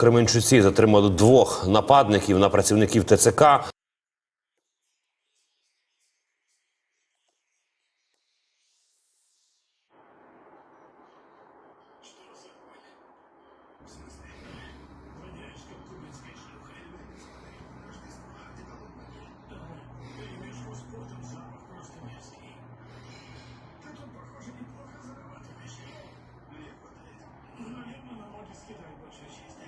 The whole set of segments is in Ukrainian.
Кременчуці затримали двох нападників на працівників ТЦК. Открыть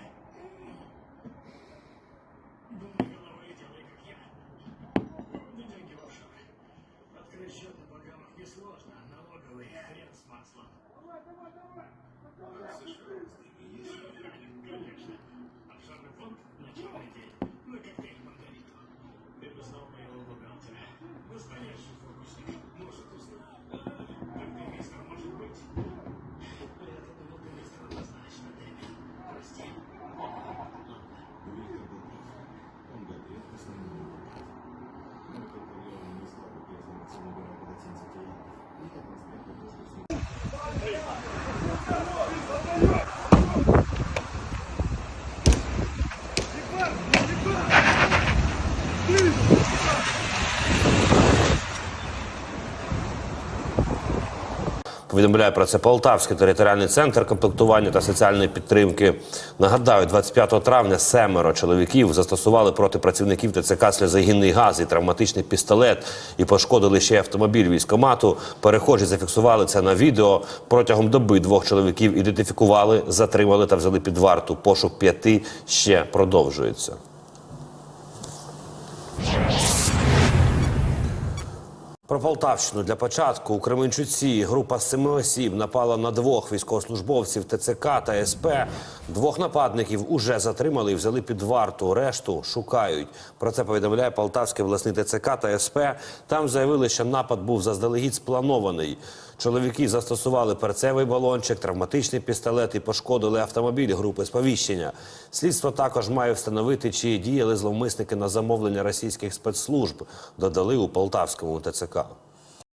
Повідомляє про це Полтавський територіальний центр комплектування та соціальної підтримки. Нагадаю, 25 травня семеро чоловіків застосували проти працівників ТЦК сльозогінний газ і травматичний пістолет і пошкодили ще автомобіль військомату. Перехожі зафіксували це на відео. Протягом доби двох чоловіків ідентифікували, затримали та взяли під варту. Пошук п'яти ще продовжується. Про Полтавщину для початку у Кременчуці група семи осіб напала на двох військовослужбовців ТЦК та СП. Двох нападників уже затримали і взяли під варту. Решту шукають. Про це повідомляє Полтавський власний ТЦК та СП. Там заявили, що напад був заздалегідь спланований. Чоловіки застосували перцевий балончик, травматичний пістолет і пошкодили автомобіль групи сповіщення. Слідство також має встановити, чи діяли зловмисники на замовлення російських спецслужб. Додали у Полтавському ТЦК. Hoşçakalın.